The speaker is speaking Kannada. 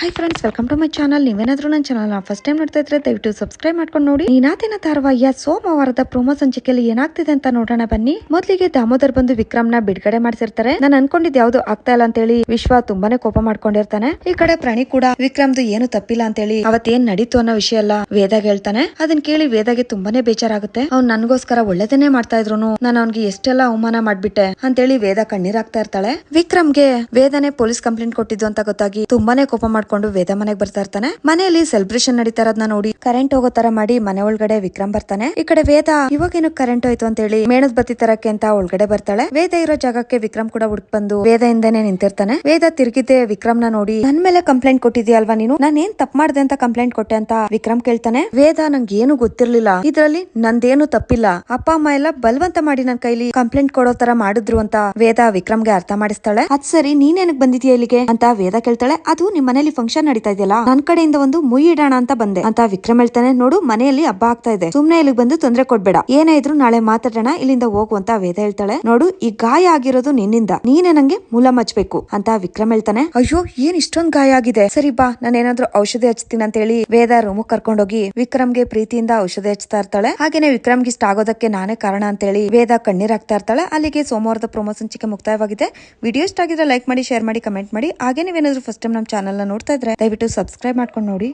Hi friends welcome to my channel ನೀವೇನಾದ್ರೂ ನನ್ನ ಚಾನಲ್ ಫಸ್ಟ್ ಟೈಮ್ ನೋಡ್ತಾ ಇದ್ರೆ ದಯವಿಟ್ಟು ಸಬ್ಸ್ಕ್ರೈಬ್ ಮಾಡ್ಕೊಂಡು ನೋಡಿ. ನೀನಾತಿನ ಧಾರವಾಹಿಯ ಸೋಮವಾರದ ಪ್ರೋಮೋ ಸಂಚಿಕೆಯಲ್ಲಿ ಏನಾಗ್ತಿದೆ ಅಂತ ನೋಡೋಣ ಬನ್ನಿ. ಮೊದಲಿಗೆ ದಾಮೋದರ್ ಬಂದು ವಿಕ್ರಮ್ನ ಬಿಡುಗಡೆ ಮಾಡ್ಸಿರ್ತಾರೆ. ನಾನು ಅನ್ಕೊಂಡಿದ್ ಯಾವ್ದು ಆಗ್ತಾ ಇಲ್ಲ ಅಂತೇಳಿ ವಿಶ್ವ ತುಂಬಾನೇ ಕೋಪ ಮಾಡ್ಕೊಂಡಿರ್ತಾನೆ. ಈ ಕಡೆ ಪ್ರಾಣಿ ಕೂಡ ವಿಕ್ರಮ್ದು ಏನು ತಪ್ಪಿಲ್ಲ ಅಂತ ಹೇಳಿ ಅವತ್ತೇನ್ ನಡೀತು ಅನ್ನೋ ವಿಷಯ ಎಲ್ಲ ವೇದಾಗ ಹೇಳ್ತಾನೆ. ಅದನ್ನ ಕೇಳಿ ವೇದಾಗೆ ತುಂಬಾನೇ ಬೇಜಾರಾಗುತ್ತೆ. ಅವ್ನ್ ನನ್ಗೋಸ್ಕರ ಒಳ್ಳೇದನ್ನೇ ಮಾಡ್ತಾ ಇದ್ರು ನಾನು ಅವ್ನಿಗೆ ಎಷ್ಟೆಲ್ಲ ಅವಮಾನ ಮಾಡ್ಬಿಟ್ಟೆ ಅಂತೇಳಿ ವೇದ ಕಣ್ಣೀರಾಗ್ತಾ ಇರ್ತಾಳೆ. ವಿಕ್ರಮ್ಗೆ ವೇದನೆ ಪೊಲೀಸ್ ಕಂಪ್ಲೇಂಟ್ ಕೊಟ್ಟಿದ್ದು ಅಂತ ಗೊತ್ತಾಗಿ ತುಂಬಾನೇ ಕೋಪ ಮಾಡ್ಕೊಂಡು ವೇದ ಮನೆಗೆ ಬರ್ತಾ ಇರ್ತಾನೆ. ಮನೆಯಲ್ಲಿ ಸೆಲೆಬ್ರೇಷನ್ ನಡೀತಾ ನೋಡಿ ಕರೆಂಟ್ ಹೋಗೋ ತರ ಮಾಡಿ ಮನೆ ಒಳಗಡೆ ವಿಕ್ರಮ್ ಬರ್ತಾನೆ. ಈ ಕಡೆ ವೇದ ಇವಾಗೇನು ಕರೆಂಟ್ ಹೋಯ್ತು ಅಂತ ಹೇಳಿ ಮೇಣದ ಬತ್ತಿ ತರಕ್ಕೆ ಅಂತ ಒಳಗಡೆ ಬರ್ತಾಳೆ. ವೇದ ಇರೋ ಜಾಗಕ್ಕೆ ವಿಕ್ರಮ್ ಕೂಡ ಹುಡುಕ್ ಬಂದು ವೇದ ಇಂದನೆ ನಿಂತಿರ್ತಾನೆ. ವೇದ ತಿರುಗಿದ್ದೆ ನ ನೋಡಿ, ನನ್ ಮೇಲೆ ಕಂಪ್ಲೇಂಟ್ ಕೊಟ್ಟಿದ್ಯಾಲ್ವಾ ನೀನು? ನಾನು ಏನ್ ತಪ್ಪು ಮಾಡ್ದೆ ಅಂತ ಕಂಪ್ಲೇಂಟ್ ಕೊಟ್ಟೆ ಅಂತ ವಿಕ್ರಮ್ ಕೇಳ್ತಾನೆ. ವೇದ ನಂಗೆ ಏನು ಗೊತ್ತಿರ್ಲಿಲ್ಲ. ಇದ್ರಲ್ಲಿ ನಂದೇನು ತಪ್ಪಿಲ್ಲ. ಅಪ್ಪ, ಅಮ್ಮ ಎಲ್ಲ ಬಲವಂತ ಮಾಡಿ ನನ್ ಕೈಲಿ ಕಂಪ್ಲೇಂಟ್ ಕೊಡೋ ತರ ಮಾಡಿದ್ರು ಅಂತ ವೇದ ವಿಕ್ರಮ್ಗೆ ಅರ್ಥ ಮಾಡಿಸ್ತಾಳೆ. ಅದ್ ಸರಿ ನೀನೇನಕ್ ಬಂದಿದ್ಯಾ ಇಲ್ಲಿಗೆ? ಅಂತ ವೇದ ಕೇಳ್ತಾಳೆ. ಅದು ನಿಮ್ ಮನೇಲಿ ಫಂಕ್ಷನ್ ನಡೀತಾ ಇದೆಯಲ್ಲ, ನನ್ ಕಡೆಯಿಂದ ಒಂದು ಮುಯಿ ಇಡೋಣ ಅಂತ ಬಂದೆ. ಅಂತ ವಿಕ್ರಮ್ ಹೇಳ್ತಾನೆ, ನೋಡು, ಮನೆಯಲ್ಲಿ ಹಬ್ಬ ಆಗ್ತಾ ಇದೆ. ಸುಮ್ನೆ ಇಲ್ಲಿಗೆ ಬಂದು ತೊಂದ್ರೆ ಕೊಡ್ಬೇಡ. ಏನೇ ಇದ್ರು ನಾಳೆ ಮಾತಾಡೋಣ, ಇಲ್ಲಿಂದ ಹೋಗುವಂತ ವೇದ ಹೇಳ್ತಾಳೆ. ನೋಡು, ಈ ಗಾಯ ಆಗಿರೋದು ನಿನ್ನಿಂದ. ನೀನೆ ನಂಗೆ ಮೂಲ ಮಚ್ಬೇಕು ಅಂತ ವಿಕ್ರಮ್ ಹೇಳ್ತಾನೆ. ಅಯ್ಯೋ, ಏನ್ ಇಷ್ಟೊಂದ್ ಗಾಯ ಆಗಿದೆ? ಸರಿ ಬಾ, ನಾನು ಏನಾದ್ರು ಔಷಧಿ ಹಚ್ತೀನಿ ಅಂತ ಹೇಳಿ ವೇದ ರೂಮ್ ಕರ್ಕೊಂಡೋಗಿ ವಿಕ್ರಮ್ಗೆ ಪ್ರೀತಿಯಿಂದ ಔಷಧಿ ಹಚ್ತಾ ಇರ್ತಾಳೆ. ಹಾಗೇನೆ ವಿಕ್ರಮ್ಗೆ ಇಷ್ಟ ಆಗೋದಕ್ಕೆ ನಾನೇ ಕಾರಣ ಅಂತ ಹೇಳಿ ವೇದ ಕಣ್ಣೀರಾಗ್ತಾ ಇರ್ತಾಳೆ. ಅಲ್ಲಿಗೆ ಸೋಮವಾರದ ಪ್ರೊಮೋ ಸಂಚಿಕೆ ಮುಕ್ತಾಯವಾಗಿದೆ. ವಿಡಿಯೋ ಇಷ್ಟ ಆಗಿದ್ರೆ ಲೈಕ್ ಮಾಡಿ ಶೇರ್ ಮಾಡಿ ಕಮೆಂಟ್ ಮಾಡಿ. ಹಾಗೆ ನೀವೇನಾದ್ರು ಫಸ್ಟ್ ಟೈಮ್ ನಮ್ಮ ಚಾನಲ್ ನೋಡ್ತಾ ಇದ್ರೆ ದಯವಿಟ್ಟು ಸಬ್ಸ್ಕ್ರೈಬ್ ಮಾಡ್ಕೊಂಡು ನೋಡಿ.